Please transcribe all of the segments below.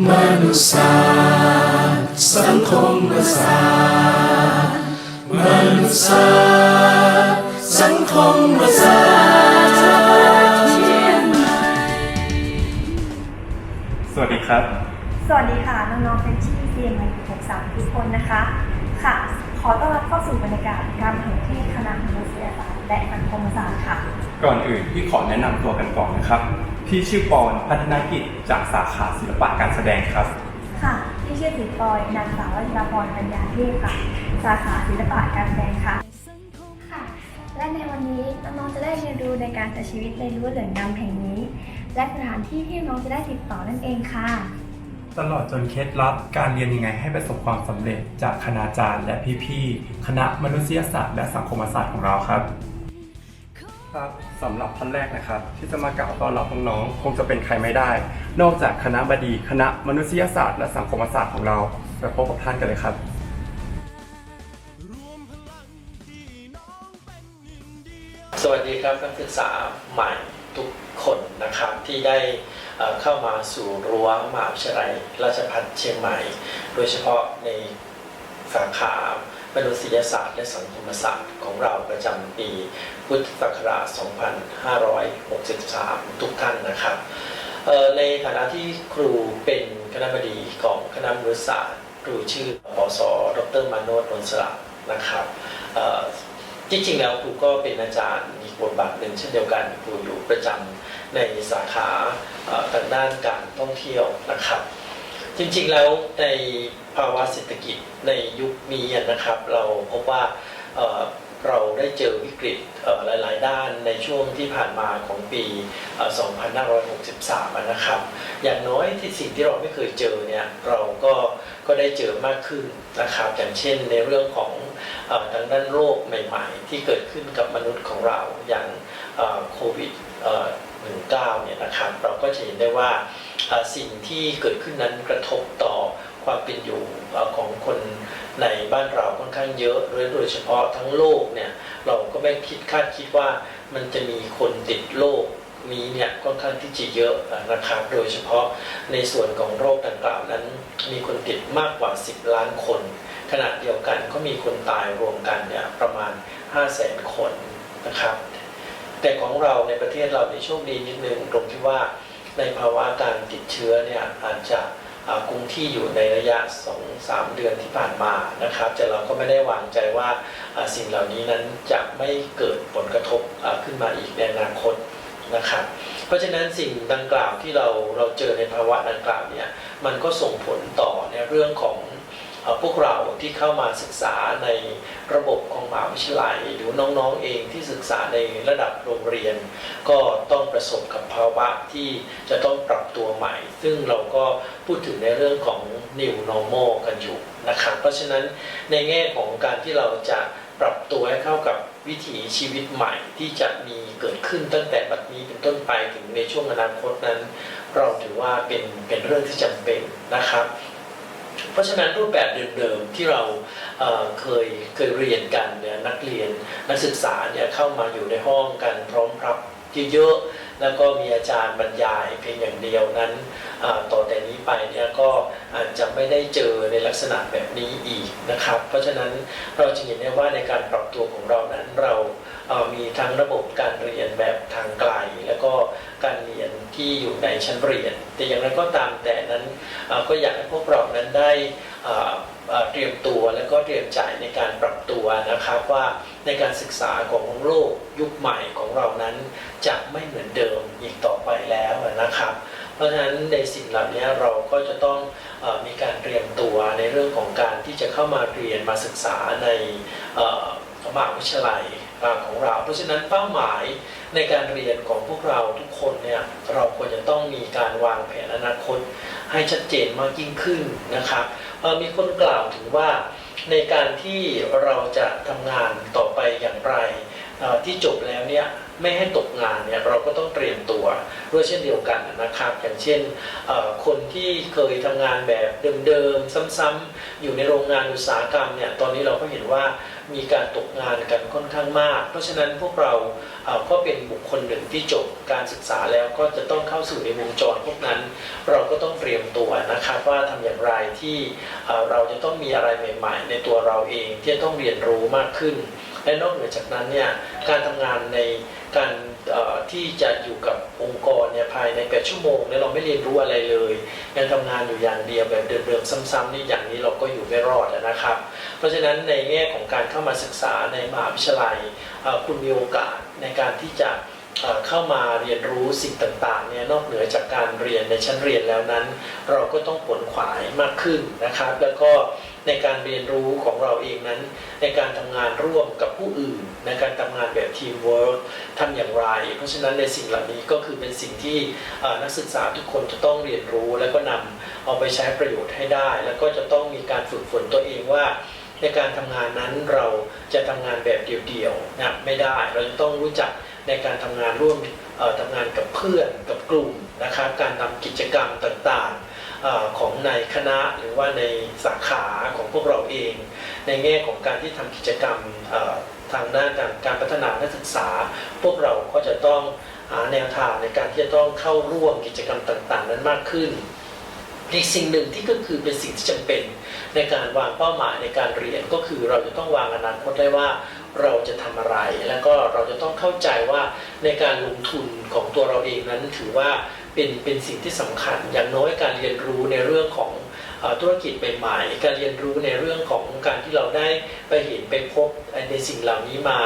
มนุษยศาสตร์สังคมศาสตร์มนุษยศาสตร์สังคมศาสตร์สวัสดีครับ สวัสดีค่ะ น้องๆเฟรนชี่เซียม63ทุกคนนะคะ ค่ะ ขอต้อนรับเข้าสู่บรรยากาศการเผยเทศคณะมนุษยศาสตร์และสังคมศาสตร์ค่ะ ก่อนอื่นพี่ขอแนะนำตัวกันก่อนนะครับ พี่ชื่อปอนพัฒนากิจจากสาขาศิลปะการแสดงครับ ค่ะที่ชื่อสิงปอยนางสาววัชราพรปัญญาเทพค่ะ สาขาศิลปะการแสดงค่ะ ค่ะ และในวันนี้น้องๆจะได้เรียนรู้ในการใช้ชีวิตในรั้วเหลืองดำแห่งนี้ และสถานที่ที่น้องจะได้ติดต่อนั่นเองค่ะ ตลอดจนเคล็ดลับการเรียนยังไงให้ประสบความสำเร็จจากคณาจารย์และพี่ๆคณะมนุษยศาสตร์และสังคมศาสตร์ของเราครับ ครับสำหรับท่านแรกนะครับ ที่จะมากล่าวต้อนรับน้องๆคงจะเป็นใครไม่ได้ นอกจากคณะบดีคณะมนุษยศาสตร์และสังคมศาสตร์ของเราไปพบกับท่านกันเลยครับ สวัสดีครับนักศึกษาใหม่ทุกคนนะครับที่ได้เอ่อเข้ามาสู่รั้วมหาวิทยาลัยราชภัฏเชียงใหม่ โดยเฉพาะในสาขา มนุษยศาสตร์และสังคมศาสตร์ของเราประจำปีพุทธศักราช 2563 ทุกท่านนะครับ ในฐานะที่ครูเป็นคณะบดีของคณะมนุษยศาสตร์ ครูชื่อปสดรมาโนดนนสระนะครับจริงๆแล้วครูก็เป็นอาจารย์มีบทบาทหนึ่งเช่นเดียวกันครูอยู่ประจำในสาขาทางด้านการท่องเที่ยวนะครับ จริงๆแล้วใน ภาวะเศรษฐกิจในยุคนี้นะครับ เราพบว่าเราได้เจอวิกฤตหลาย ๆ ด้านในช่วงที่ผ่านมาของปี 2563 นะครับ อย่างน้อยที่สิ่งที่เราไม่เคยเจอเนี่ยเราก็ก็ได้เจอมากขึ้นนะครับ อย่างเช่นในเรื่องของทางด้านโรคใหม่ ๆ ที่เกิดขึ้นกับมนุษย์ของเราอย่างโควิด 19 เนี่ยนะครับ เราก็จะเห็นได้ว่าสิ่งที่เกิดขึ้นนั้นกระทบต่อ ความเป็นอยู่ของคนในบ้านเราค่อนข้างเยอะโดยเฉพาะทั้งโลกเนี่ยเราก็ไม่คิดคาดคิดว่ามันจะมีคนติดโรคนี้เนี่ยค่อนข้างที่จะเยอะนะครับโดยเฉพาะในส่วนของโรคดังกล่าวนั้น มีคนติดมากกว่า 10 ล้านคน ขณะเดียวกันก็มีคนตายรวมกันเนี่ยประมาณ 5 0 0แสนคนนะครับ แต่ของเราในประเทศเราในโชคดีนิดนึงตรงที่ว่าในภาวะการติดเชื้อเนี่ยอาจจะ กรุงที่อยู่ในระยะ 2-3 เดือนที่ผ่านมานะครับแต่เราก็ไม่ได้วางใจว่าสิ่งเหล่านี้นั้นจะไม่เกิดผลกระทบขึ้นมาอีกในอนาคตนะครับเพราะฉะนั้นสิ่งดังกล่าวที่เราเราเจอในภาวะดังกล่าวเนี่ยมันก็ส่งผลต่อในเรื่องของ พวกเราที่เข้ามาศึกษาในระบบของมหาวิทยาลัย หรือน้องๆเองที่ศึกษาในระดับโรงเรียน ก็ต้องประสบกับภาวะที่จะต้องปรับตัวใหม่ ซึ่งเราก็พูดถึงในเรื่องของ new normal กันอยู่นะครับเพราะฉะนั้นในแง่ของการที่เราจะปรับตัวให้เข้ากับวิถีชีวิตใหม่ที่จะมีเกิดขึ้นตั้งแต่บัดนี้เป็นต้นไปถึงในช่วงอนาคตนั้น เราถือว่าเป็นเป็นเรื่องที่จำเป็นนะครับ เพราะฉะนั้นรูปแบบเดิมๆที่เราเเคยเคยเรียนกันเนี่ยนักเรียนนักศึกษาเนี่ยเข้ามาอยู่ในห้องกันพร้อมรับเยอะๆแล้วก็มีอาจารย์บรรยายเพียงอย่างเดียวนั้นต่อแต่นี้ไปเนี่ยก็อาจจะไม่ได้เจอในลักษณะแบบนี้อีกนะครับ เพราะฉะนั้นเราจะเห็นได้ว่าในการปรับตัวของเรานั้นเรา มีทั้งระบบการเรียนแบบทางไกล แล้วก็การเรียนที่อยู่ในชั้นเรียน แต่อย่างไรก็ตามแต่นั้นก็อยากให้พวกเรานั้นได้เตรียมตัวและก็เตรียมใจในการปรับตัวนะครับว่าในการศึกษาของโลกยุคใหม่ของเรานั้น จะไม่เหมือนเดิมอีกต่อไปแล้วนะครับ เพราะฉะนั้นในสิ่งเหล่านี้เราก็จะต้องอมีการเตรียมตัวในเรื่องของการที่จะเข้ามาเรียนมาศึกษาในมหาวิทยาลัย เอ่อของเรา เพราะฉะนั้นเป้าหมายในการเรียนของพวกเราทุกคนเนี่ยเราควรจะต้องมีการวางแผนอนาคต ให้ชัดเจนมากยิ่งขึ้นนะครับมีคนกล่าวถึงว่าในการที่เราจะทำงานต่อไปอย่างไรที่จบแล้วเนี่ย ไม่ให้ตกงานเนี่ยเราก็ต้องเตรียมตัวด้วยเช่นเดียวกันนะครับ อย่างเช่นคนที่เคยทำงานแบบเดิมๆซ้ำๆอยู่ในโรงงานอุตสาหกรรมเนี่ยตอนนี้เราก็เห็นว่ามีการตกงานกันค่อนข้างมาก เพราะฉะนั้นพวกเราเอ่อก็เป็นบุคคลหนึ่งที่จบการศึกษาแล้วก็จะต้องเข้าสู่ในวงจรพวกนั้น เราก็ต้องเตรียมตัวนะครับว่าทำอย่างไรที่เอ่อเราจะต้องมีอะไรใหม่ ๆ ในตัวเราเองที่จะต้องเรียนรู้มากขึ้น และนอกเหนือจากนั้นเนี่ยการทำงานในการที่จะอยู่กับองค์กรเนี่ยภายใน8ชั่วโมงเนี่ยเราไม่เรียนรู้อะไรเลยยังทำงานอยู่อย่างเดียวแบบเดิมๆซ้ำๆนี่อย่างนี้เราก็อยู่ไม่รอดนะครับ เพราะฉะนั้นในแง่ของการเข้ามาศึกษาในมหาวิทยาลัยคุณมีโอกาสในการที่จะ เข้ามาเรียนรู้สิ่งต่างๆเนี่ยนอกเหนือจากการเรียนในชั้นเรียนแล้วนั้น เราก็ต้องผลขวายมากขึ้นนะครับ แล้วก็ในการเรียนรู้ของเราเองนั้น ในการทำงานร่วมกับผู้อื่น ในการทำงานแบบทีมเวิร์กทำอย่างไร เพราะฉะนั้นในสิ่งเหล่านี้ก็คือเป็นสิ่งที่นักศึกษาทุกคนจะต้องเรียนรู้ แล้วก็นำเอาไปใช้ประโยชน์ให้ได้ แล้วก็จะต้องมีการฝึกฝนตัวเองว่าในการทำงานนั้นเราจะทำงานแบบเดี่ยวๆนะไม่ได้ เราจะต้องรู้จัก ในการทำงานร่วมเอ่อทำงานกับเพื่อนกับกลุ่มนะครับการทำกิจกรรมต่างๆของในคณะหรือว่าในสาขาของพวกเราเอง ในแง่ของการที่ทำกิจกรรมทางด้านการการพัฒนานักศึกษา พวกเราก็จะต้องหาแนวทางในการที่จะต้องเข้าร่วมกิจกรรมต่างๆ นั้นมากขึ้นอีกสิ่งหนึ่งที่ก็คือเป็นสิ่งที่จำเป็นในการวางเป้าหมายในการเรียนก็คือเราจะต้องวางอนาคตได้ว่า เราจะทำอะไร แล้วก็เราจะต้องเข้าใจว่าในการลงทุนของตัวเราเองนั้นถือว่าเป็นเป็นสิ่งที่สำคัญ อย่างน้อยการเรียนรู้ในเรื่องของธุรกิจใหม่ๆการเรียนรู้ในเรื่องของการที่เราได้ไปเห็นไปพบในสิ่งเหล่านี้มา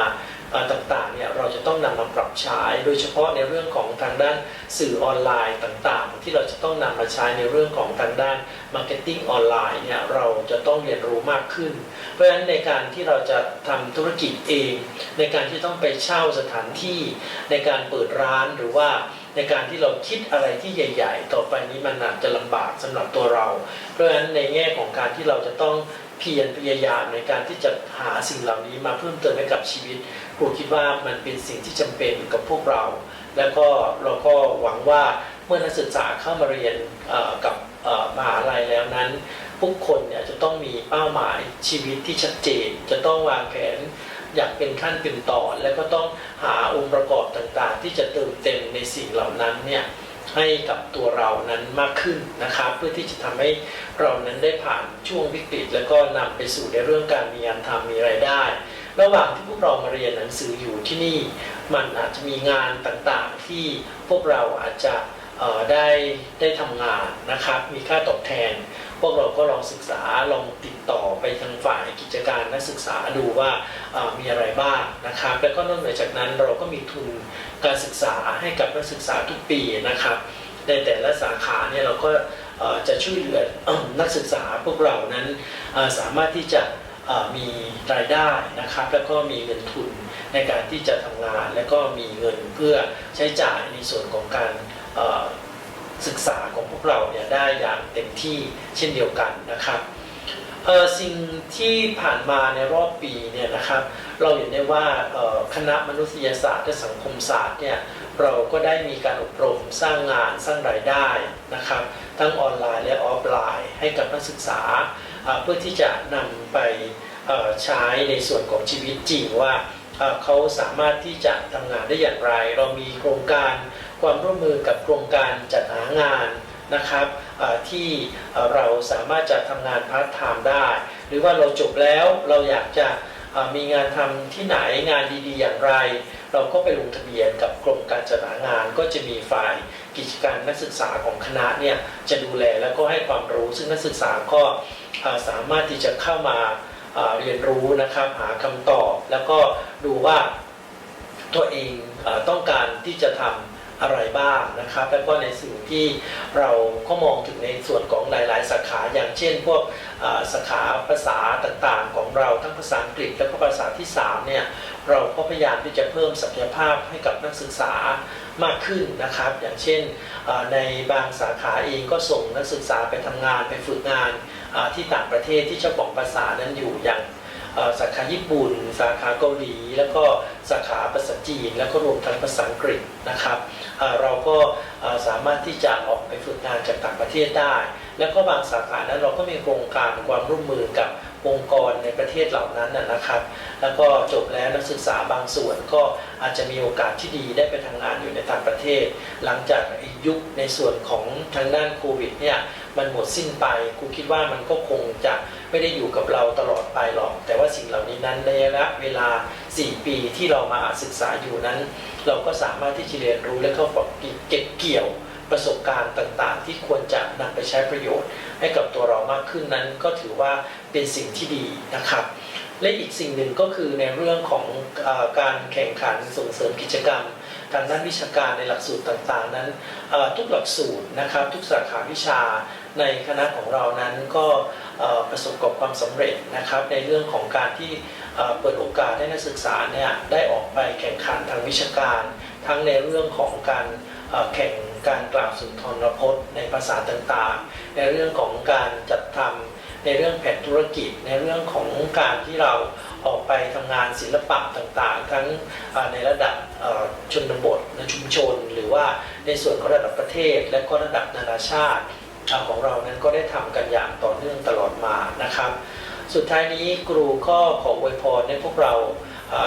ต่างๆเนี่ยเราจะต้องนำมาปรับใช้ โดยเฉพาะในเรื่องของทางด้านสื่อออนไลน์ต่างๆ ที่เราจะต้องนำมาใช้ในเรื่องของทางด้านมาร์เก็ตติ้งออนไลน์เนี่ยเราจะต้องเรียนรู้มากขึ้น เพราะฉะนั้นในการที่เราจะทำธุรกิจเอง ในการที่ต้องไปเช่าสถานที่ในการเปิดร้านหรือว่าในการที่เราคิดอะไรที่ใหญ่ ๆ ต่อไปนี้มันอาจจะลำบากสำหรับตัวเรา เพราะฉะนั้นในแง่ของการที่เราจะต้อง เพียรพยายามในการที่จะหาสิ่งเหล่านี้มาเพิ่มเติมให้กับชีวิตครูคิดว่ามันเป็นสิ่งที่จำเป็นกับพวกเรา แล้วก็เราก็หวังว่าเมื่อนักศึกษาเข้ามาเรียนกับมหาลัยแล้วนั้นทุกคนเนี่ยจะต้องมีเป้าหมายชีวิตที่ชัดเจน จะต้องวางแผนอย่างเป็นขั้นเป็นตอน แล้วก็ต้องหาองค์ประกอบต่างๆ ที่จะเติมเต็มในสิ่งเหล่านั้นเนี่ย ให้กับตัวเรานั้นมากขึ้นนะครับ เพื่อที่จะทำให้เรานั้นได้ผ่านช่วงวิกฤต แล้วก็นำไปสู่ในเรื่องการมีงานทำมีรายได้ ระหว่างที่พวกเรามาเรียนหนังสืออยู่ที่นี่ มันอาจจะมีงานต่างๆที่พวกเราอาจจะได้ได้ทำงานนะครับ มีค่าตอบแทน พวกเราก็ลองศึกษาลองติดต่อไปทางฝ่ายกิจการนักศึกษาดูว่ามีอะไรบ้างนะครับ แล้วก็นอกเหนือจากนั้นเราก็มีทุนการศึกษาให้กับนักศึกษาทุกปีนะครับในแต่ละสาขาเนี่ยเราก็จะช่วยเหลือนักศึกษาพวกเรานั้นสามารถที่จะมีรายได้นะครับ แล้วก็มีเงินทุนในการที่จะทำงาน แล้วก็มีเงินเพื่อใช้จ่ายในส่วนของการ ศึกษาของพวกเราเนี่ยได้อย่างเต็มที่เช่นเดียวกันนะครับสิ่งที่ผ่านมาในรอบปีเนี่ยนะครับ เราเห็นได้ว่าคณะมนุษยศาสตร์และสังคมศาสตร์เนี่ยเราก็ได้มีการอบรมสร้างงานสร้างรายได้นะครับ ทั้งออนไลน์และออฟไลน์ ให้กับนักศึกษา เพื่อที่จะนำไปใช้ในส่วนของชีวิตจริงว่าเขาสามารถที่จะทำงานได้อย่างไร เรามีโครงการ ความร่วมมือกับโครงการจัดหางานนะครับที่เราสามารถจะทำงานพาร์ทไทม์ได้ หรือว่าเราจบแล้วเราอยากจะมีงานทำที่ไหนงานดีๆ อย่างไร เราก็ไปลงทะเบียนกับกรมการจัดหางาน ก็จะมีฝ่ายกิจการนักศึกษาของคณะเนี่ยจะดูแลแล้วก็ให้ความรู้ ซึ่งนักศึกษาก็สามารถที่จะเข้ามาเรียนรู้นะครับหาคำตอบ แล้วก็ดูว่าตัวเองต้องการที่จะทำ อะไรบ้างนะครับแล้วก็ในสิ่งที่เราก็มองถึงในส่วนของหลาย ๆ สาขาอย่างเช่น พวกสาขาภาษาต่าง ๆ ของเราทั้งภาษาอังกฤษและก็ภาษาที่สามเนี่ยเราก็พยายามที่จะเพิ่มศักยภาพให้กับนักศึกษามากขึ้นนะครับ อย่างเช่นในบางสาขาเองก็ส่งนักศึกษาไปทำงานไปฝึกงานที่ต่างประเทศที่เจ้าของภาษานั้นอยู่อย่าง สาขาญี่ปุ่น สาขาเกาหลี แล้วก็สาขาภาษาจีน แล้วก็รวมทั้งภาษาอังกฤษนะครับเราก็สามารถที่จะออกไปฝึกงานจากต่างประเทศได้ แล้วก็บางสาขานั้นเราก็มีโครงการความร่วมมือกับองค์กรในประเทศเหล่านั้นนะนะครับ แล้วก็จบแล้วนักศึกษาบางส่วนก็อาจจะมีโอกาสที่ดีได้ไปทำงานอยู่ในต่างประเทศ หลังจากยุคในส่วนของทางด้านโควิดเนี่ยมันหมดสิ้นไปครูคิดว่ามันก็คงจะ ไม่ได้อยู่กับเราตลอดไปหรอก แต่ว่าสิ่งเหล่านี้นั้นในระยะเวลา 4 ปีที่เรามาศึกษาอยู่นั้น เราก็สามารถที่จะเรียนรู้และเข้าเก็บเกี่ยวประสบการณ์ต่างๆ ที่ควรจะนำไปใช้ประโยชน์ ให้กับตัวเรามากขึ้นนั้น ก็ถือว่าเป็นสิ่งที่ดีนะครับ และอีกสิ่งหนึ่งก็คือในเรื่องของอการแข่งขันส่งเสริมกิจกรรมทางด้านวิชาการในหลักสูตรต่างๆ นั้นทุกหลักสูตรนะครับ ทุกสาขาวิชา ในคณะของเรานั้นก็ประสบกับความสำเร็จนะครับในเรื่องของการที่เปิดโอกาสให้นักศึกษาเนี่ยได้ออกไปแข่งขันทางวิชาการ ทั้งในเรื่องของการแข่งการกล่าวสุนทรพจน์ ในภาษาต่างๆ ในเรื่องของการจัดทำในเรื่องแผนธุรกิจในเรื่องของการที่เราออกไปทำงานศิลปะต่างๆ ทั้งในระดับชนบทในชุมชน หรือว่าในส่วนของระดับประเทศและก็ระดับนานาชาติ ของเรานั้นก็ได้ทำกันอย่างต่อเนื่องตลอดมานะครับ สุดท้ายนี้ครูก็ขออวยพรให้พวกเรา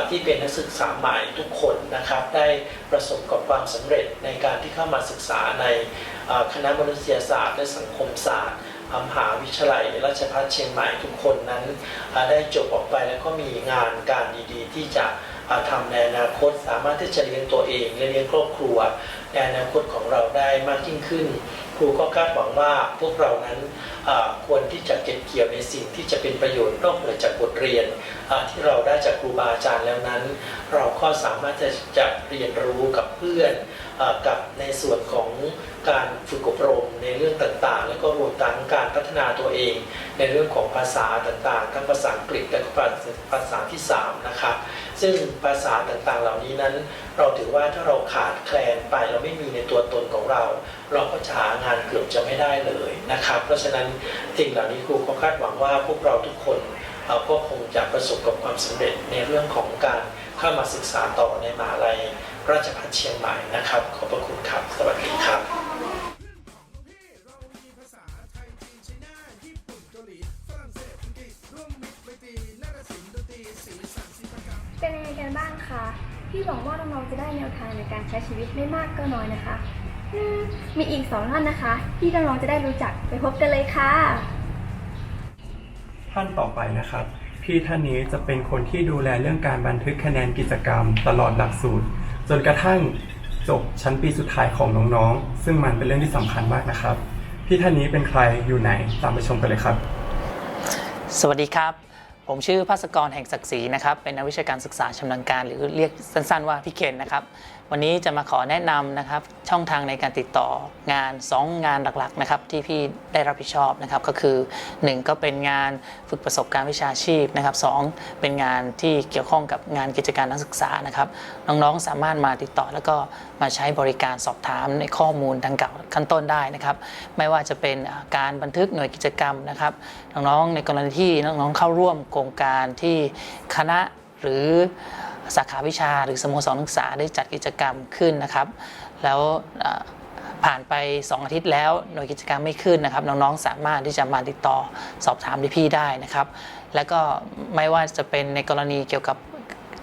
ที่เป็นนักศึกษาใหม่ทุกคนนะครับ ได้ประสบกับความสำเร็จในการที่เข้ามาศึกษาในคณะมนุษยศาสตร์และสังคมศาสตร์มหาวิทยาลัยราชภัฏเชียงใหม่ทุกคนนั้นได้จบออกไปแล้วก็มีงานการดีๆ ที่จะทำในอนาคตสามารถที่จะเลี้ยงตัวเองและเลี้ยงครอบครัวในอนาคตของเราได้มากยิ่งขึ้น รูก็คาดหวังว่าพวกเรานั้นควรที่จะเก็บเกี่ยวในสิ่งที่จะเป็นประโยชน์นอกเหนือจากบทเรียนที่เราได้จากครูบาอาจารย์แล้วนั้น เราก็สามารถจะจะเรียนรู้กับเพื่อน กับในส่วนของการฝึกอบรมในเรื่องต่างๆ แล้วก็รวมทั้งการพัฒนาตัวเอง ในเรื่องของภาษาต่างๆ ทั้งภาษาอังกฤษและก็ภาษาที่สามนะครับซึ่งภาษาต่างๆเหล่านี้นั้น เราถือว่าถ้าเราขาดแคลนไปเราไม่มีในตัวตนของเรา เราก็จะหางานเกือบจะไม่ได้เลยนะครับ เพราะฉะนั้นสิ่งเหล่านี้ครูก็คาดหวังว่าพวกเราทุกคนเอ่อก็คงจะประสบกับความสำเร็จในเรื่องของการเข้ามาศึกษาต่อในมหาลัย ราชภัฏเชียงใหม่นะครับ ขอบพระคุณครับ สวัสดีครับเรามีภาษาไทยจีนไชน่าญี่ปุ่นเกาหลีฝรั่งเศสอังกฤษร่วมมิตรไมตรีนาฏศิลป์ดนตรีสีสันศิลปกรรมเป็นยังไงกันบ้างคะพี่หวังว่าน้องๆจะได้แนวทางในการใช้ชีวิตไม่มากก็น้อยนะคะอืมมีอีกสองท่านนะคะ ที่น้องๆจะได้รู้จักไปพบกันเลยค่ะ ท่านต่อไปนะครับ พี่ท่านนี้จะเป็นคนที่ดูแลเรื่องการบันทึกคะแนนกิจกรรม ตลอดหลักสูตร จนกระทั่งจบชั้นปีสุดท้ายของน้องๆ ซึ่งมันเป็นเรื่องที่สำคัญมากนะครับ พี่ท่านนี้เป็นใครอยู่ไหนตามไปชมกันเลยครับ สวัสดีครับ ผมชื่อภาสกรแห่งศักดิ์ศรีนะครับ เป็นนักวิชาการศึกษาชำนาญการหรือเรียกสั้นๆว่าพี่เคนนะครับ วันนี้จะมาขอแนะนำนะครับช่องทางในการติดต่องาน 2 งานหลักๆนะครับที่พี่ได้รับผิดชอบนะครับก็คือ 1 ก็เป็นงานฝึกประสบการณ์วิชาชีพนะครับสองเป็นงานที่เกี่ยวข้องกับงานกิจการนักศึกษานะครับน้องๆสามารถมาติดต่อแล้วก็มาใช้บริการสอบถามในข้อมูลดังกล่าวขั้นต้นได้นะครับไม่ว่าจะเป็นการบันทึกหน่วยกิจกรรมนะครับน้องๆในกรณีที่น้องๆเข้าร่วมโครงการที่คณะหรือ สาขาวิชาหรือสโมสรนักศึกษาได้จัดกิจกรรมขึ้นนะครับ แล้วผ่านไป 2 อาทิตย์แล้วหน่วยกิจกรรมไม่ขึ้นนะครับ น้องๆสามารถที่จะมาติดต่อสอบถามที่พี่ได้นะครับ แล้วก็ไม่ว่าจะเป็นในกรณีเกี่ยวกับ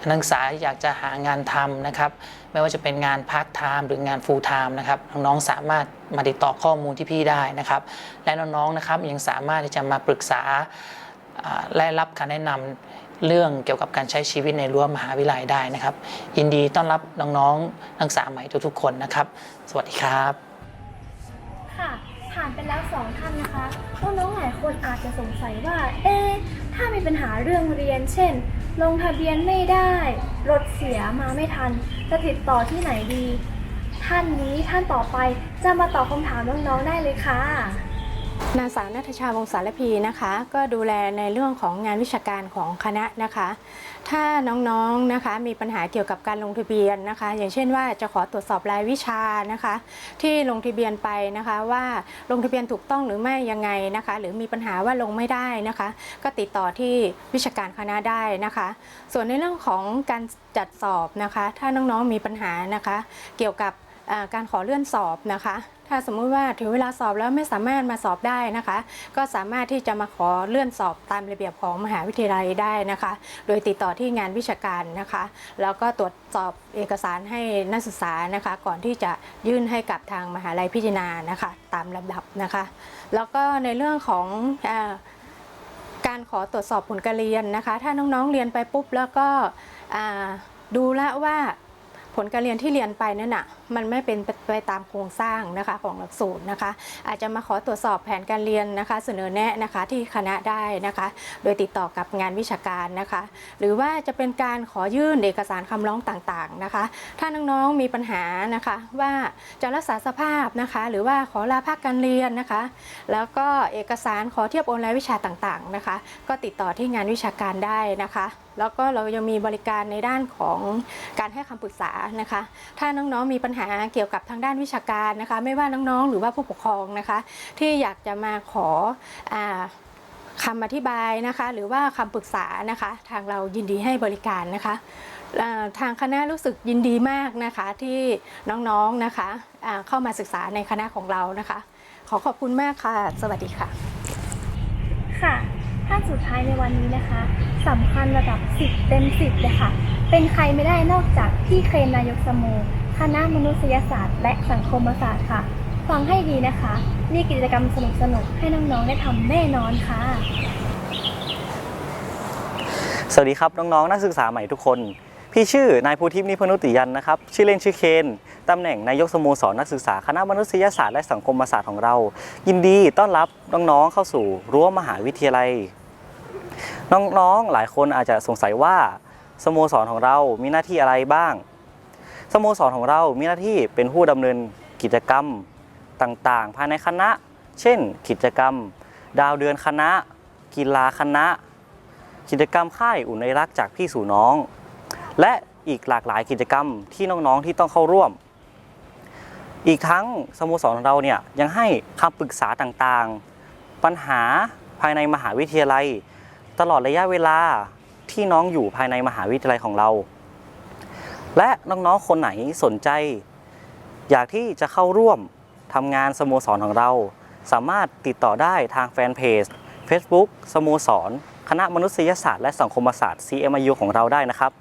นักศึกษาอยากจะหางานทำนะครับ ไม่ว่าจะเป็นงานพาร์ทไทม์หรืองานฟูลไทม์นะครับน้องๆสามารถมาติดต่อข้อมูลที่พี่ได้นะครับ และน้องๆนะครับยังสามารถที่จะมาปรึกษาอ่าและรับการแนะนำ เรื่องเกี่ยวกับการใช้ชีวิตในรั้วมหาวิทยาลัยได้นะครับ ยินดีต้อนรับน้องๆนักศึกษาใหม่ทุกๆคนนะครับ สวัสดีครับ ค่ะ ผ่านไปแล้วสองท่านนะคะน้องๆหลายคนอาจจะสงสัยว่า เอ๊ถ้ามีปัญหาเรื่องเรียน เช่น ลงทะเบียนไม่ได้ รถเสียมาไม่ทัน จะติดต่อที่ไหนดี ท่านนี้ท่านต่อไปจะมาตอบคำถามน้องๆได้เลยค่ะ นางสาวนัทชาวงศารพีนะคะ ก็ดูแลในเรื่องของงานวิชาการของคณะนะคะ ถ้าน้องๆนะคะมีปัญหาเกี่ยวกับการลงทะเบียนนะคะ อย่างเช่นว่าจะขอตรวจสอบรายวิชานะคะ ที่ลงทะเบียนไปนะคะ ว่าลงทะเบียนถูกต้องหรือไม่ยังไงนะคะ หรือมีปัญหาว่าลงไม่ได้นะคะ ก็ติดต่อที่วิชาการคณะได้นะคะ ส่วนในเรื่องของการจัดสอบนะคะ ถ้าน้องๆมีปัญหานะคะ เกี่ยวกับ การขอเลื่อนสอบนะคะ ถ้าสมมุติว่าถึงเวลาสอบแล้วไม่สามารถมาสอบได้นะคะ ก็สามารถที่จะมาขอเลื่อนสอบตามระเบียบของมหาวิทยาลัยได้นะคะ โดยติดต่อที่งานวิชาการนะคะ แล้วก็ตรวจสอบเอกสารให้นักศึกษานะคะ ก่อนที่จะยื่นให้กับทางมหาลัยพิจารณานะคะ ตามลำดับนะคะ แล้วก็ในเรื่องของอการขอตรวจสอบผลการเรียนนะคะ ถ้าน้องๆเรียนไปปุ๊บแล้วก็ดูแล้วว่าผลการเรียนที่เรียนไปนั่นน่ะ มันไม่เป็นไปตามโครงสร้างนะคะของหลักสูตรนะคะ อาจจะมาขอตรวจสอบแผนการเรียนนะคะ เสนอแนะนะคะที่คณะได้นะคะ โดยติดต่อกับงานวิชาการนะคะ หรือว่าจะเป็นการขอยื่นเอกสารคำร้องต่างๆนะคะ ถ้าน้องๆมีปัญหานะคะ ว่าจะรักษาสภาพนะคะ หรือว่าขอลาภาคการเรียนนะคะ แล้วก็เอกสารขอเทียบโอนรายวิชาต่างๆนะคะ ก็ติดต่อที่งานวิชาการได้นะคะแล้วก็เรายังมีบริการในด้านของการให้คำปรึกษานะคะ ถ้าน้องๆมีปัญหาเกี่ยวกับทางด้านวิชาการนะคะ ไม่ว่าน้องๆ หรือว่าผู้ปกครองนะคะ ที่อยากจะมาขออคำอธิบายนะคะ หรือว่าคำปรึกษานะคะ ทางเรายินดีให้บริการนะคะทางคณะรู้สึกยินดีมากนะคะที่น้องๆนะคะเข้ามาศึกษาในคณะของเรานะคะ ขอขอบคุณมากค่ะ สวัสดีค่ะ ค่ะท่านสุดท้ายในวันนี้นะคะสำคัญระดับ 10 เต็ม 10 เลยค่ะ เป็นใครไม่ได้นอกจากพี่เคนนายกสโม คณะมนุษยศาสตร์ และสังคมศาสตร์ค่ะ ฟังให้ดีนะคะ มีกิจกรรมสนุกๆให้น้องๆได้ทำแน่นอนค่ะ สวัสดีครับ น้องๆนักศึกษาใหม่ทุกคน พี่ชื่อนายภูทิพย์นิพนุติยันนะครับ ชื่อเล่นชื่อเคน ตำแหน่งนายกสโมสรนักศึกษาคณะมนุษยศาสตร์และสังคมศาสตร์ของเรา ยินดีต้อนรับน้องๆเข้าสู่รั้วมหาวิทยาลัย น้องๆหลายคนอาจจะสงสัยว่าสโมสรของเรามีหน้าที่อะไรบ้าง สโมสรของเรามีหน้าที่เป็นผู้ดำเนินกิจกรรมต่างๆ ภายในคณะ เช่น กิจกรรม ดาวเดือนคณะ กีฬาคณะ กิจกรรมค่ายอุ่นในรักจากพี่สู่น้อง และอีกหลากหลายกิจกรรมที่น้องๆที่ต้องเข้าร่วม อีกทั้งสโมสรของเราเนี่ยยังให้คำปรึกษาต่างๆ ปัญหาภายในมหาวิทยาลัย ตลอดระยะเวลาที่น้องอยู่ภายในมหาวิทยาลัยของเรา และน้องๆ คนไหนสนใจ อยากที่จะเข้าร่วมทำงานสโมสรของเรา สามารถติดต่อได้ทางแฟนเพจ Facebook สโมสร คณะมนุษยศาสตร์และสังคมศาสตร์ CMIU ของเราได้นะครับ